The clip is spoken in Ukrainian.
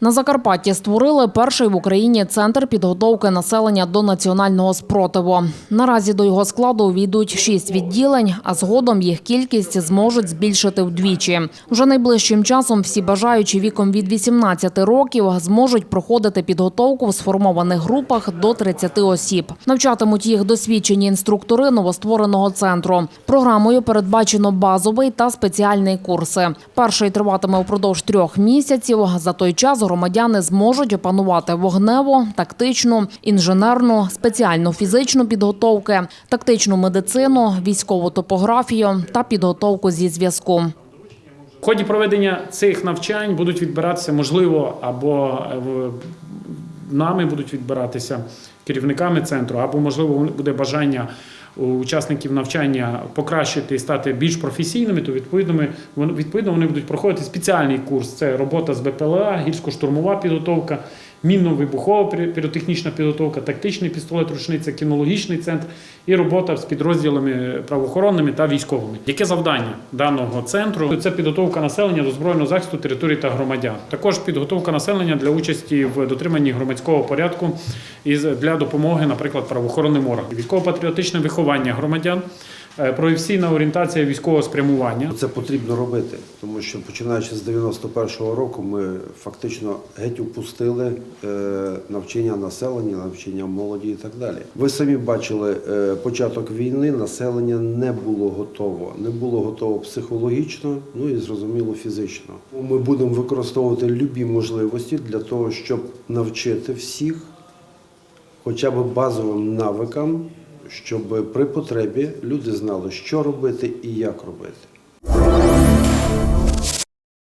На Закарпатті створили перший в Україні центр підготовки населення до національного спротиву. Наразі до його складу увійдуть шість відділень, а згодом їх кількість зможуть збільшити вдвічі. Вже найближчим часом всі бажаючі віком від 18 років зможуть проходити підготовку в сформованих групах до 30 осіб. Навчатимуть їх досвідчені інструктори новоствореного центру. Програмою передбачено базовий та спеціальний курси. Перший триватиме упродовж трьох місяців. За той час громадяни зможуть опанувати вогневу, тактичну, інженерну, спеціальну фізичну підготовки, тактичну медицину, військову топографію та підготовку зі зв'язку. В ході проведення цих навчань будуть відбиратися, можливо, або е, нами будуть відбиратися керівниками центру, або, можливо, буде бажання учасників навчання покращити і стати більш професійними, то відповідно, ми, відповідно вони будуть проходити спеціальний курс. Це робота з БПЛА, гірсько-штурмова підготовка, мінно-вибухова піротехнічна підготовка, тактичний пістолет, рушниця, кінологічний центр і робота з підрозділами правоохоронними та військовими. Яке завдання даного центру? Це підготовка населення до збройного захисту території та громадян. Також підготовка населення для участі в дотриманні громадського порядку і для допомоги, наприклад, правоохоронним органам. Військово-патріотичне виховання громадян, е, професійна орієнтація військового спрямування. Це потрібно робити, тому що починаючи з 91-го року ми фактично геть упустили е, навчання населення, навчання молоді і так далі. Ви самі бачили е, початок війни, населення не було готово, не було готово психологічно, ну і зрозуміло фізично. Ми будемо використовувати любі можливості для того, щоб навчити всіх хоча б базовим навикам, щоб при потребі люди знали, що робити і як робити.